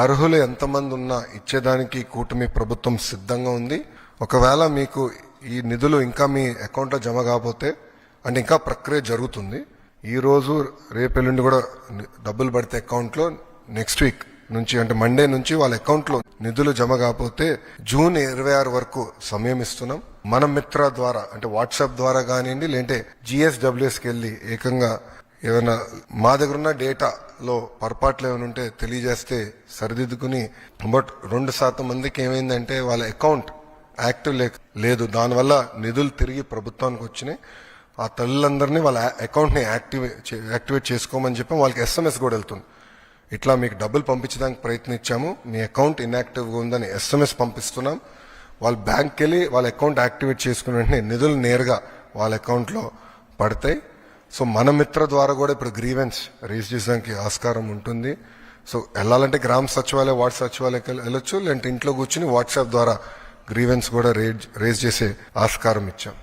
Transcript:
అర్హులు ఎంతమంది ఉన్నా ఇచ్చేదానికి కూటమి ప్రభుత్వం సిద్ధంగా ఉంది. ఒకవేళ మీకు ఈ నిధులు ఇంకా మీ అకౌంట్లో జమ కాకపోతే అంటే ఇంకా ప్రక్రియ జరుగుతుంది. ఈరోజు రేపెల్లుండి కూడా డబ్బులు పడితే అకౌంట్లో నెక్స్ట్ వీక్ నుంచి అంటే మండే నుంచి వాళ్ళ అకౌంట్లో నిధులు జమ కాకపోతే జూన్ ఇరవై ఆరు వరకు సమయం ఇస్తున్నాం. మన మిత్ర ద్వారా అంటే వాట్సాప్ ద్వారా కానివ్వండి లేదంటే జిఎస్డబ్ల్యూఎస్కి వెళ్ళి ఏకంగా ఏమైనా మా దగ్గర ఉన్న డేటాలో పొరపాట్లు ఏమైనా ఉంటే తెలియజేస్తే సరిదిద్దుకుని బట్ రెండు శాతం మందికి ఏమైందంటే వాళ్ళ అకౌంట్ యాక్టివ్ లేక లేదు. దానివల్ల నిధులు తిరిగి ప్రభుత్వానికి వచ్చినాయి. ఆ తల్లులందరినీ వాళ్ళ అకౌంట్ని యాక్టివేట్ యాక్టివేట్ చేసుకోమని చెప్పి వాళ్ళకి ఎస్ఎంఎస్ కూడా వెళ్తుంది. ఇట్లా మీకు డబ్బులు పంపించడానికి ప్రయత్నించాము. మీ అకౌంట్ ఇన్యాక్టివ్గా ఉందని ఎస్ఎంఎస్ పంపిస్తున్నాం. వాళ్ళ బ్యాంక్కి వెళ్ళి వాళ్ళ అకౌంట్ యాక్టివేట్ చేసుకున్న వెంటనే నిధులు నేరుగా వాళ్ళ అకౌంట్లో పడతాయి. సో మన మిత్ర ద్వారా కూడా ఇప్పుడు గ్రీవెన్స్ రేజ్ చేయడానికి ఆస్కారం ఉంటుంది. సో వెళ్ళాలంటే గ్రామ సచివాలయ వార్డ్ సచివాలయకి వెళ్ళొచ్చు లేదంటే ఇంట్లో కూర్చుని వాట్సాప్ ద్వారా గ్రీవెన్స్ కూడా రేజ్ రేజ్ చేసే ఆస్కారం ఇచ్చాం.